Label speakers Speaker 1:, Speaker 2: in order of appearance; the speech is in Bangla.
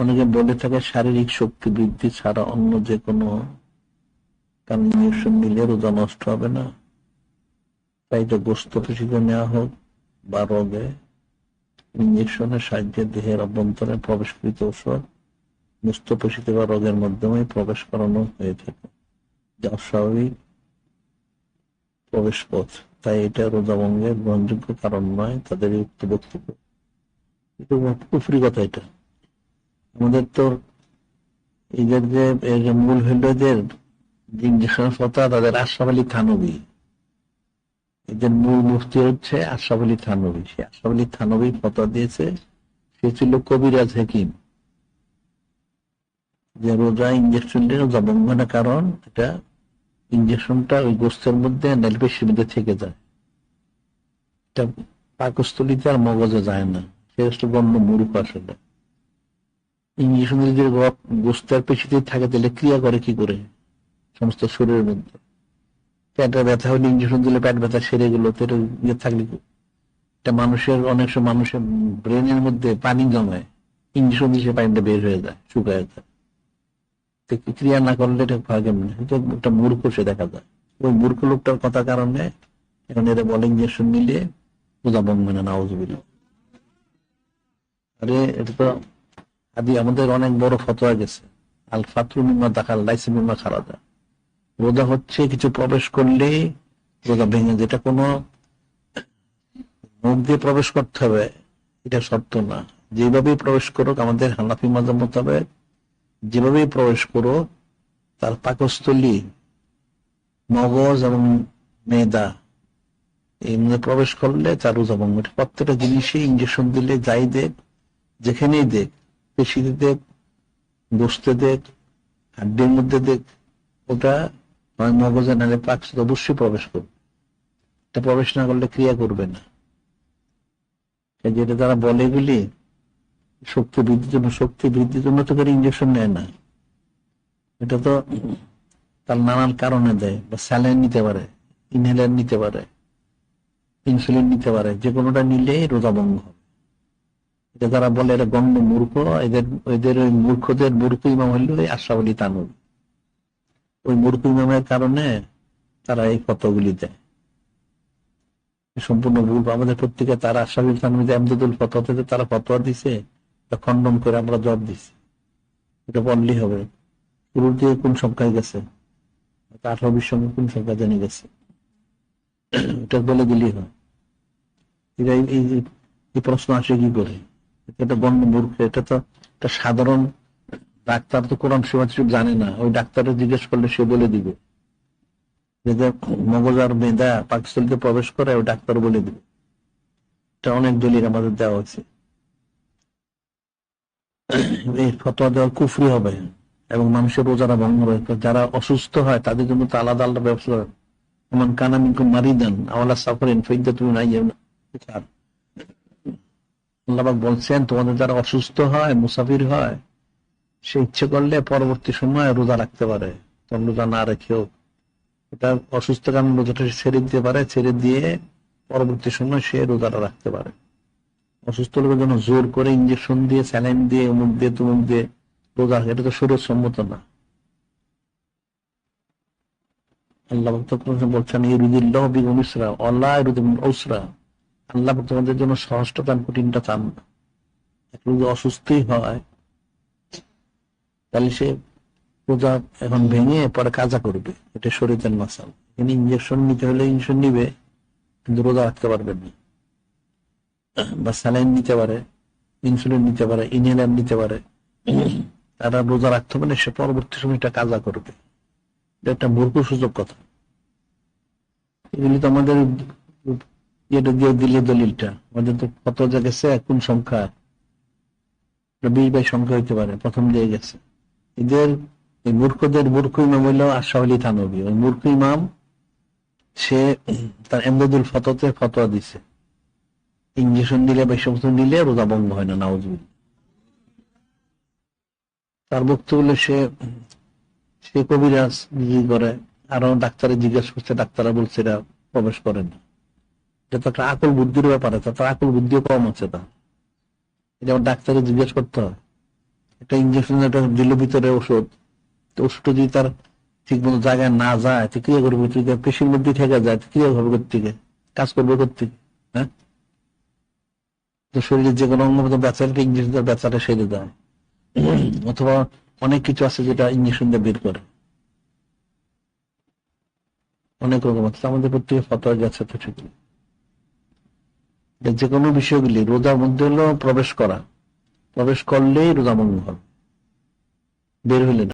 Speaker 1: অনেকে বলে থাকে শারীরিক শক্তি বৃদ্ধি ছাড়া অন্য যে কোনো কারণ ইঞ্জেকশন রোজা নষ্ট হবে না। তাই তো গোস্ত পেশিতে নেওয়া হোক বা রোগে ইঞ্জেকশনের সাহায্যে দেহের অভ্যন্তরে প্রবেশকৃত ঔষধ মুস্ত পেশিতে বা রোগের মাধ্যমে প্রবেশ করানো হয়ে থাকে। যা অস্বাভাবিক প্রবেশ পথ তাই এটা রোজা ভঙ্গের গ্রহণযোগ্য কারণ নয়, তাদের উক্ত বক্তব্য। কথা এটা। আমাদের তো এদের যে মূল যে ইঞ্জেকশনের তাদের আশরাফ আলী থানবী এদের মূল মুফতি হচ্ছে আশরাফ আলী থানবী সে আশরাফ আলী থানবী ফতোয়া দিয়েছে, সে ছিল কবিরাজ হাকিম। যে রোজা ইঞ্জেকশন দিয়ে রোজা ভঙ্গ কারণ, এটা ইঞ্জেকশনটা ওই গোস্তের মধ্যে নেলপেশির মধ্যে থেকে যায়। পাকস্থলিতে আর মগজে যায় না। সে হচ্ছে গণ্য মূর্খ আসলে ইঞ্জেকশন যদি গোস্তের পেশিতে থাকে, তাহলে ক্রিয়া করে কি করে? সমস্ত শরীরের মধ্যে। পেটের ব্যথা হলে ইঞ্জেকশন দিলে পেট ব্যথা সেরে গেল ইয়ে থাকলে এটা মানুষের, অনেক সময় মানুষের ব্রেনের মধ্যে পানি জমায়, ইঞ্জেকশন দিয়ে পানিটা বের হয়ে যায়, শুকায় যায়। ক্রিয়া না করলে এটা হয় একটা মূর্খ সে দেখা যায়। ওই মূর্খ লোকটার কথা কারণে এখন এরা বলে ইঞ্জেকশন নিলে রোজা ভঙ্গ না আরে, এটা তো আমাদের অনেক বড় ফতোয়া গেছে। আল ফাতরু মিম্মা দাখাল, লাইসি মিম্মা খারাদা রোজা হচ্ছে কিছু প্রবেশ করলে রোজা ভেঙে যেটা কোনো মুখ দিয়ে প্রবেশ করতে হবে, এটা সত্য না। যেভাবেই প্রবেশ করুক, আমাদের হানাফি মাজার মোতাবেক যেভাবেই প্রবেশ করুক, তার পাকস্থলী মগজ এবং মেদা মধ্যে প্রবেশ করলে তার রোজা ভঙ্গ প্রত্যেকটা জিনিসই ইঞ্জেকশন দিলে যাই দেখ, যেখানেই দেখ পেশিতে দেখ, বসতে দেখ, হাড্ডির মধ্যে দেখ, ওটা হয় মগজে নালে পাকস অবশ্যই প্রবেশ করবে। এটা প্রবেশ না করলে ক্রিয়া করবে না। যেটা তারা বলে এগুলি, শক্তি বৃদ্ধির জন্য, শক্তি বৃদ্ধির জন্য তো করে ইঞ্জেকশন নেয় না। এটা তো তার নানান কারণে দেয়, বা স্যালাইন নিতে পারে ইনহেলার নিতে পারে ইনসুলিন নিতে পারে, যে কোনোটা নিলেই রোজা ভঙ্গ হবে। এটা তারা বলে এটা গণ্য মূর্খ, এদের এদের ওই মূর্খদের মূর্খ ইমাম হইল ওই আশাবলী তানুর ওই মূর্খ ইমামের কারণে তারা এই ফতগুলি দেয়। সম্পূর্ণ ভুল। আমাদের প্রত্যেকে তারা আশাবলী তানুর যে আমদুল ফতোয়াতে তারা ফতোয়া দিছে, তা খণ্ডন করে আমরা জব দিছি। এটা বললেই হবে। শুরুর দিয়ে কোন সংখ্যায় গেছে? আঠারো বিশ সঙ্গে কোন সংখ্যা জানি গেছে। এটা বলে দিলেই হয়। এই প্রশ্ন আসে কি করে? এটা গণ্য মূর্খ, এটা তো একটা সাধারণ ডাক্তার তো কোরআন সেবা জানে না। ওই ডাক্তারে জিজ্ঞেস করলে সে বলে দিবে। যে মগজ আর মেধা পাকিস্তানকে প্রবেশ করে, ওই ডাক্তার বলে দিবে। এটা অনেক দলিল আমাদের দেওয়া হয়েছে এই ফতোয়া দেওয়ার কুফরি হবে এবং মানুষের রোজারা ভঙ্গ হবে। যারা অসুস্থ হয়, তাদের জন্য তো আলাদা আলাদা ব্যবস্থা। এমন মারি দেন আওয়ালা সাফারিন ফৈদা তুমি নাই আল্লাহবাক বলছেন, তোমাদের যারা অসুস্থ হয়, মুসাফির হয়, সে ইচ্ছে করলে পরবর্তী সময় রোজা রাখতে পারে। তখন রোজা না রেখেও। এটা অসুস্থ কারণ রোজাটা ছেড়ে দিতে পারে ছেড়ে দিয়ে পরবর্তী সময় সে রোজাটা রাখতে পারে। অসুস্থ লোকের জন্য জোর করে ইঞ্জেকশন দিয়ে, স্যালাইন দিয়ে, অমুক দিয়ে, তুমুক দিয়ে রোজা এটা তো শরীর সম্মত না আল্লাহ বলছেন ইরুদিল্লাহ বিগুম ইসরা আল্লাহ ইরুদিন ঔসরা আল্লাহ তোমাদের জন্য সহজটা চান কঠিনটা চান না। একটু যদি অসুস্থই হয়, তাহলে সে রোজা এখন ভেঙে পরে কাজা করবে, এটা শরীরের মাসাল। এখানে ইঞ্জেকশন নিতে হলে ইঞ্জেকশন নিবে, কিন্তু রোজা রাখতে পারবেন না। বা স্যালাইন নিতে পারে ইনসুলিন নিতে পারে ইনহেলার নিতে পারে। তারা রোজা রাখতে পারলে সে পরবর্তী সময় সময়টা কাজা করবে। এটা একটা মূর্খ সুযোগ কথা। এগুলি তো আমাদের এটা দিয়ে দিলে দলিলটা। আমাদের তো কত যা গেছে কোন সংখ্যা। বিশ বাই সংখ্যা হইতে পারে, প্রথম দিয়ে গেছে। এদের, এই মূর্খদের, মূর্খ ইমাম হইল আশাহ আলী থানবী ওই মূর্খ ইমাম, সে তার এমদাদুল ফততে ফতোয়া দিছে। ইঞ্জেকশন নিলে বা সমস্ত নিলে রোজা ভঙ্গ হয় না নাউজবিল তার বক্তব্য হলো সে সে কবিরাজ করে। আরও ডাক্তারে জিজ্ঞেস করছে, ডাক্তাররা বলছে এরা প্রবেশ করে না। এটা তো একটা আকল বুদ্ধির ব্যাপার আছে তার আকল বুদ্ধিও কম আছে তা এটা আমার ডাক্তারে জিজ্ঞেস করতে হয়, একটা ইঞ্জেকশন একটা দিল ভিতরে ওষুধ, তো ওষুধটা যদি তার ঠিক মতো জায়গায় না যায়, তো ক্রিয়া করবে থেকে পেশির মধ্যে থেকে যায় ক্রিয়া হবে থেকে কাজ করবে করতে হ্যাঁ? তো শরীরের যে কোনো অঙ্গ বেচারকে ইঞ্জেকশন দিয়ে বেচাটা সেরে দেয় অথবা অনেক কিছু আছে যেটা ইঞ্জেকশন দিয়ে বের করে। অনেক রকম আছে, আমাদের প্রত্যেকে ফতোয়া গেছে তো ঠিক যে কোনো বিষয়গুলি রোজার মধ্যে হলো প্রবেশ করা প্রবেশ করলেই রোজা মঙ্গল। বের হইলে